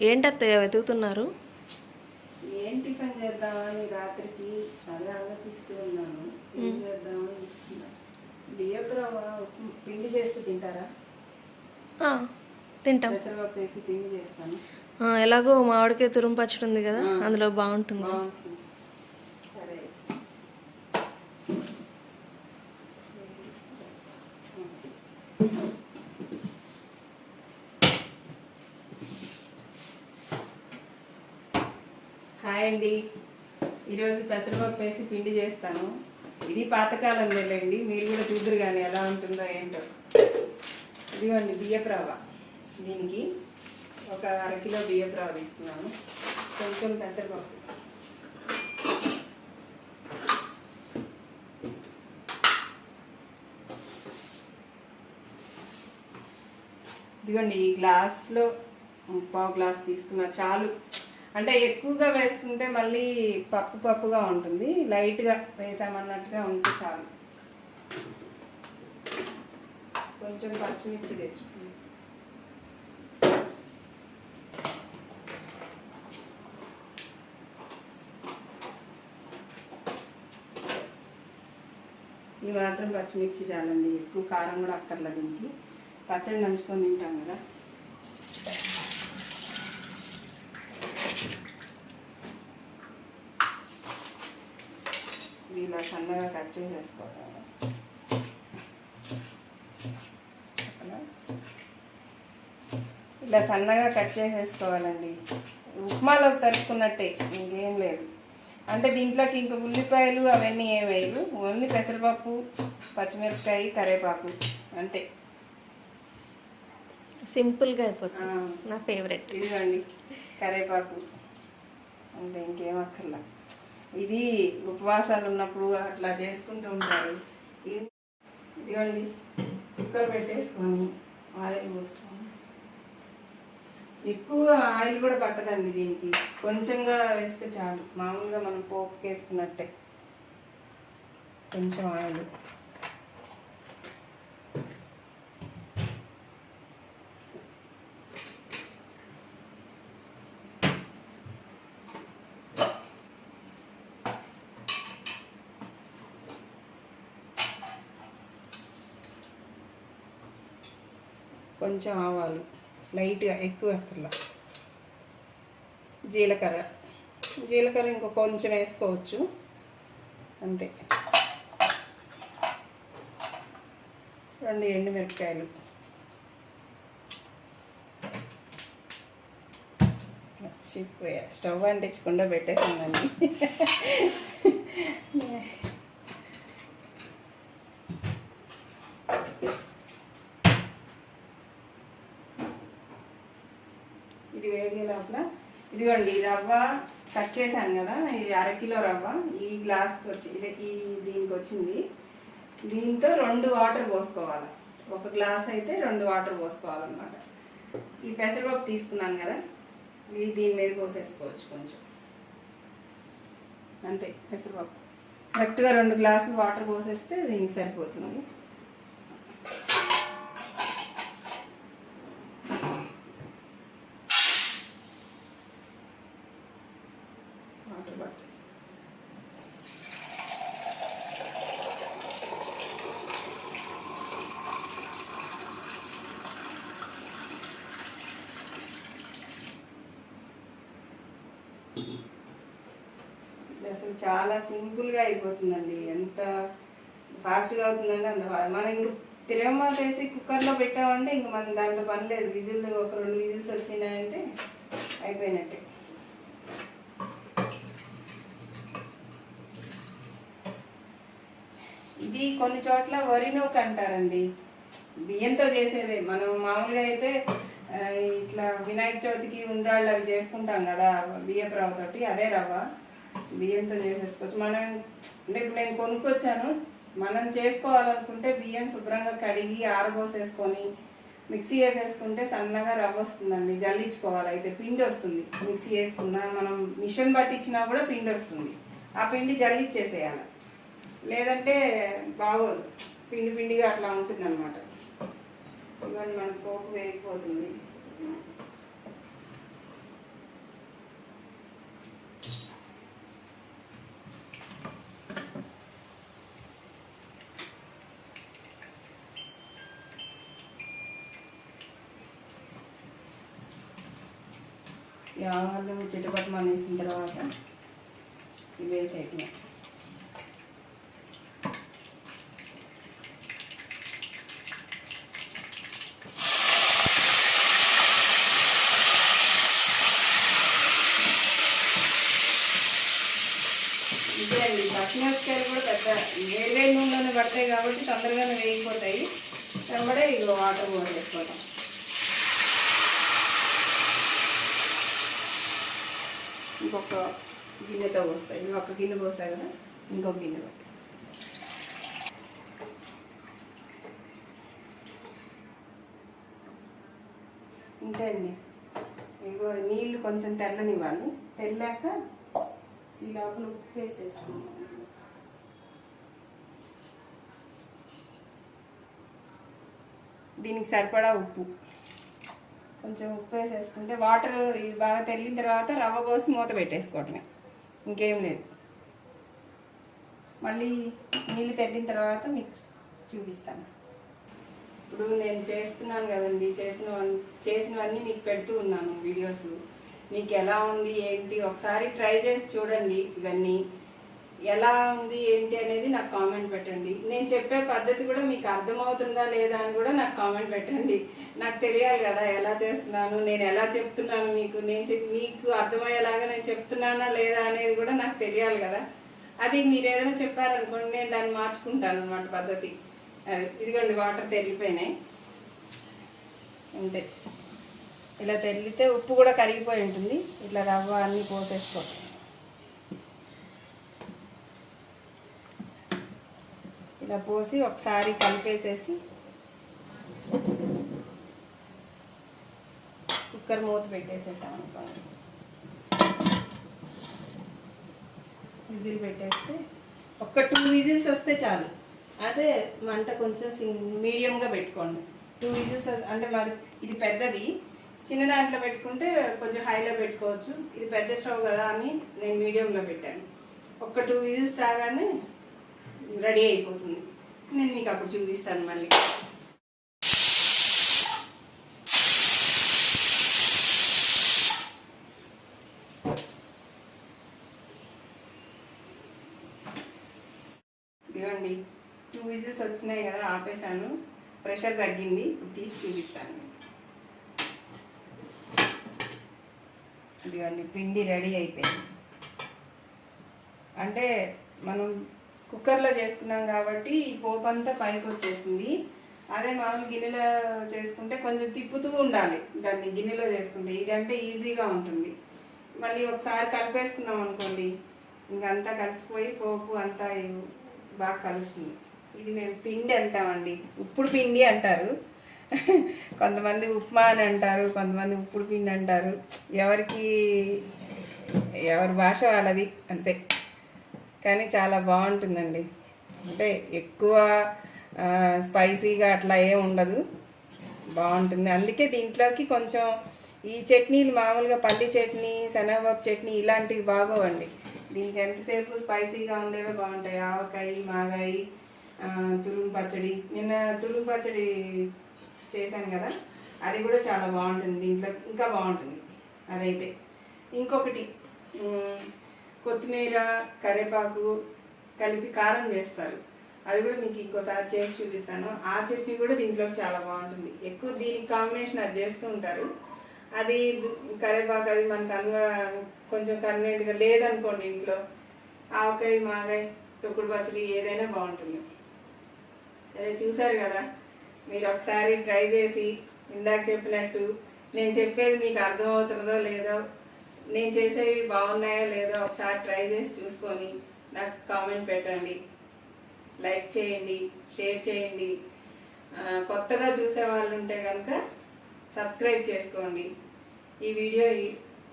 ఏంటత్తయ్య వెతుకుతున్నారు? ఏం టిఫిన్ చేద్దామని రాత్రికి అదే ఆలోచిస్తూ ఉన్నాను. ఏం చేద్దామని చూస్తున్నా. బియ్యపు రవ్వ ఉప్మా- పిండి చేస్తే తింటారా? తింటాం. పెసరపప్పు వేసి పిండి చేస్తాను. ఎలాగో మామిడికాయ తురుము పచ్చడి ఉంది కదా అందులో బాగుంటుంది బాగుంటుంది సరే హాయ్ అండి ఈరోజు పెసరపప్పు వేసి పిండి చేస్తాను. ఇది పాతకాలం వెళ్ళండి మీరు కూడా చూద్దరు కానీ ఎలా ఉంటుందో ఏంటో. ఇదిగోండి బియ్యప్రావ. దీనికి ఒక అరకిలో బియ్యపు తీస్తున్నాను తీసుకున్నాను. కొంచెం పెసరపప్పు. ఇదిగోండి ఈ గ్లాస్లో ముప్పావు గ్లాస్ తీసుకున్నా చాలు. అంటే ఎక్కువగా వేసుకుంటే మళ్ళీ పప్పు పప్పుగా ఉంటుంది. లైట్గా వేసామన్నట్టుగా ఉంటే చాలు. కొంచెం పచ్చిమిర్చి తెచ్చుకున్నాను ఇవి మాత్రం పచ్చిమిర్చి చాలండి. ఎక్కువ కారం కూడా అక్కర్లేదు దీనికి. పచ్చడి నంచుకొని తింటాం కదా. ఇలా సన్నగా కట్ చేసేసుకోవాలి? ఇలా సన్నగా కట్ చేసేసుకోవాలండి. ఉప్మాలో తరుక్కున్నట్టే ఇంకేం లేదు. అంటే దీంట్లోకి ఇంక ఉల్లిపాయలు అవన్నీ ఏం వేయరు. ఓన్లీ పెసరపప్పు పచ్చిమిరపకాయ కరివేపాకు అంతే. సింపుల్గా అయిపోతుంది. నా ఫేవరెట్. ఇదిగోండి కరివేపాకు అంతే ఇంకేం అక్కర్లా. ఇది ఉపవాసాలు ఉన్నప్పుడు అట్లా చేసుకుంటూ ఉంటారు. ఇదిగోండి కుక్కర్ పెట్టేసుకొని ఆయిల్ పోసుకొని. ఎక్కువ ఆయిల్ కూడా పట్టదండి దీనికి. కొంచెంగా వేస్తే చాలు. మామూలుగా మనం పోపు వేసుకున్నట్టే కొంచెం ఆయిల్. కొంచెం ఆవాలు. లైట్గా ఎక్కువ ఎక్కర్లా. జీలకర్ర. జీలకర్ర ఇంకో కొంచెం వేసుకోవచ్చు. అంతే. రెండు ఎండుమిరపకాయలు. మర్చిపోయా. స్టవ్ అంటించకుండా పెట్టేసానండి ఇది వేగే లోపల ఇదిగోండి ఈ రవ్వ కట్ చేశాను కదా ఇది అరకిలో రవ్వ. ఈ గ్లాస్కి వచ్చి ఈ దీనికి వచ్చింది. దీంతో రెండు వాటర్ పోసుకోవాలి. ఒక గ్లాస్ అయితే రెండు వాటర్ పోసుకోవాలన్నమాట. ఈ పెసరపప్పు తీసుకున్నాను కదా ఇవి దీని మీద పోసేసుకోవచ్చు కొంచెం. అంతే పెసరపప్పు. కరెక్ట్గా రెండు గ్లాసులు వాటర్ పోసేస్తే దీనికి సరిపోతుంది. వాటర్ పట్టేసి ఇది అసలు చాలా సింపుల్గా అయిపోతుందండి. ఎంత ఫాస్ట్గా అవుతుందంటే అంత మనం ఇంక తిరగమాత వేసి కుక్కర్లో పెట్టామంటే ఇంక మనం దాంతో పని లేదు. విజిల్ ఒక రెండు విజిల్స్ వచ్చినాయంటే అయిపోయినట్టే. ఇది కొన్ని చోట్ల వరి నూక అంటారండి. బియ్యంతో చేసేదే. మనం మామూలుగా అయితే ఇట్లా వినాయక చవితికి ఉండ్రాళ్ళు అవి చేసుకుంటాం కదా బియ్యపు రవ్వతోటి అదే రవ్వ. బియ్యంతో చేసేసుకోవచ్చు. మనం అంటే ఇప్పుడు నేను కొనుక్కొచ్చాను. మనం చేసుకోవాలనుకుంటే బియ్యం శుభ్రంగా కడిగి ఆరబోసేసుకొని మిక్సీ వేసేసుకుంటే సన్నగా రవ్వ వస్తుందండి. జల్లించుకోవాలి. అయితే పిండి వస్తుంది. మిక్సీ వేసుకున్నా మనం మిషన్ పట్టించినా కూడా పిండి వస్తుంది. ఆ పిండి జల్లిచ్చేసేయాలి. లేదంటే బాగోదు. పిండి పిండిగా అట్లా ఉంటుంది అనమాట ఇవన్నీ మన పోపు వేగిపోతుంది. ఆవాలు చిట్టుపట్టు వేసిన తర్వాత ఇవి వేసేట్లా పచ్చిమిరపకాయలు కూడా పెద్ద వేడి నూనెలోనే పడతాయి కాబట్టి తొందరగానే వేగిపోతాయి. వెంబడే ఇక వాటర్ కూడా వేసుకోవటం ఇంకొక గిన్నెతో పోస్తాయి. ఇవి ఒక గిన్నె పోసాయి కదా ఇంకొక గిన్నె పోస్తాయి. ఇంతే అండి ఇగో నీళ్ళు కొంచెం తెల్లనివ్వాలి. తెల్లాక ఈ లోపల ఉప్పు వేసేసుకుందాం దీనికి సరిపడా ఉప్పు కొంచెం ఉప్పు వేసేసుకుంటే వాటర్ బాగా తెల్లిన తర్వాత రవ్వ పోసి మూత పెట్టేసుకోవటమే ఇంకేం లేదు మళ్ళీ నీళ్ళు తెల్లిన తర్వాత మీకు చూపిస్తాను ఇప్పుడు నేను చేస్తున్నాను కదండి చేసిన చేసినవన్నీ మీకు పెడుతూ ఉన్నాను వీడియోస్ మీకు ఎలా ఉంది ఏంటి? ఒకసారి ట్రై చేసి చూడండి ఇవన్నీ. ఎలా ఉంది ఏంటి అనేది నాకు కామెంట్ పెట్టండి. నేను చెప్పే పద్ధతి కూడా మీకు అర్థమవుతుందా లేదా అని కూడా నాకు కామెంట్ పెట్టండి. నాకు తెలియాలి కదా ఎలా చేస్తున్నాను నేను ఎలా చెప్తున్నాను మీకు నేను చెప్- మీకు అర్థమయ్యేలాగా నేను చెప్తున్నానా లేదా అనేది కూడా నాకు తెలియాలి కదా. అది మీరు ఏదైనా చెప్పారనుకోండి నేను దాన్ని మార్చుకుంటాను అనమాట పద్ధతి. అది ఇదిగోండి వాటర్ తెరిగిపోయినాయి. అంతే. ఇలా తెల్లితే ఉప్పు కూడా కరిగిపోయి ఉంటుంది. ఇట్లా రవ్వ అన్నీ పోసేసుకో. ఇలా పోసి ఒకసారి కలిపేసేసి కుక్కర్ మూత పెట్టేసేసాం అనుకోండి. విజిల్ పెట్టేస్తే ఒక్క టూ విజిల్స్ వస్తే చాలు. అదే మంట కొంచెం మీడియంగా పెట్టుకోండి. టూ విజిల్స్ అంటే మాది ఇది పెద్దది. చిన్న దాంట్లో పెట్టుకుంటే కొంచెం హైలో పెట్టుకోవచ్చు. ఇది పెద్ద స్టవ్ కదా అని నేను మీడియంలో పెట్టాను. ఒక్క టూ విజిల్స్ రాగానే రెడీ అయిపోతుంది. నేను మీకు అప్పుడు చూపిస్తాను మళ్ళీ. ఇదిగోండి టూ విజిల్స్ వచ్చినాయి కదా ఆపేసాను ప్రెషర్ తగ్గింది ఇప్పుడు తీసి చూపిస్తాను. ఇదిగోండి పిండి రెడీ అయిపోయింది. అంటే మనం కుక్కర్లో చేసుకున్నాం కాబట్టి ఈ పోపు అంతా పైకి వచ్చేసింది. అదే మామూలు గిన్నెలో చేసుకుంటే కొంచెం తిప్పుతూ ఉండాలి. దాన్ని గిన్నెలో చేసుకుంటే ఇది అంటే ఈజీగా ఉంటుంది. మళ్ళీ ఒకసారి కలిపేసుకున్నాం అనుకోండి ఇంకంతా కలిసిపోయి పోపు అంతా బాగా కలుస్తుంది. ఇది మేము పిండి అంటామండి. ఇప్పుడు పిండి అంటారు. కొంతమంది ఉప్మా అని అంటారు కొంతమంది ఉప్పుడు పిండి అంటారు. ఎవరికి ఎవరి భాష వాళ్ళది అంతే. కానీ చాలా బాగుంటుందండి. అంటే ఎక్కువ స్పైసీగా అట్లా ఏం ఉండదు. బాగుంటుంది. అందుకే దీంట్లోకి కొంచెం ఈ చట్నీలు మామూలుగా పల్లి చట్నీ శనగపప్పు చట్నీ ఇలాంటివి బాగోవండి. దీనికి ఎంతసేపు స్పైసీగా ఉండేవే బాగుంటాయి. ఆవకాయ మాగాయి తురుము పచ్చడి. నిన్న తురుము పచ్చడి చేశాను కదా అది కూడా చాలా బాగుంటుంది దీంట్లో ఇంకా బాగుంటుంది. అదైతే. ఇంకొకటి కొత్తిమీర కరివేపాకు కలిపి కారం చేస్తారు. అది కూడా మీకు ఇంకోసారి చేసి చూపిస్తాను. ఆ చట్నీ కూడా దీంట్లో చాలా బాగుంటుంది. ఎక్కువ దీనికి కాంబినేషన్ అది చేస్తూ ఉంటారు. అది కరివేపాకు అది మనకు అన్న కొంచెం కన్వీనెంట్గా లేదనుకోండి ఇంట్లో ఆవకాయ మాగాయ తొక్కుడు పచ్చడి ఏదైనా బాగుంటుంది. సరే చూసారు కదా? మీరు ఒకసారి ట్రై చేసి ఇందాక చెప్పినట్టు నేను చెప్పేది మీకు అర్థమవుతుందో లేదో నేను చేసేవి బాగున్నాయో లేదో ఒకసారి ట్రై చేసి చూసుకొని నాకు కామెంట్ పెట్టండి. లైక్ చేయండి షేర్ చేయండి. కొత్తగా చూసే వాళ్ళు ఉంటే కనుక సబ్స్క్రైబ్ చేసుకోండి. ఈ వీడియో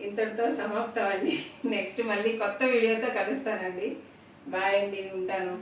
ఇంతటితో సమాప్తం అండి. నెక్స్ట్ మళ్ళీ కొత్త వీడియోతో కలుస్తానండి. బాయ్ అండి ఉంటాను.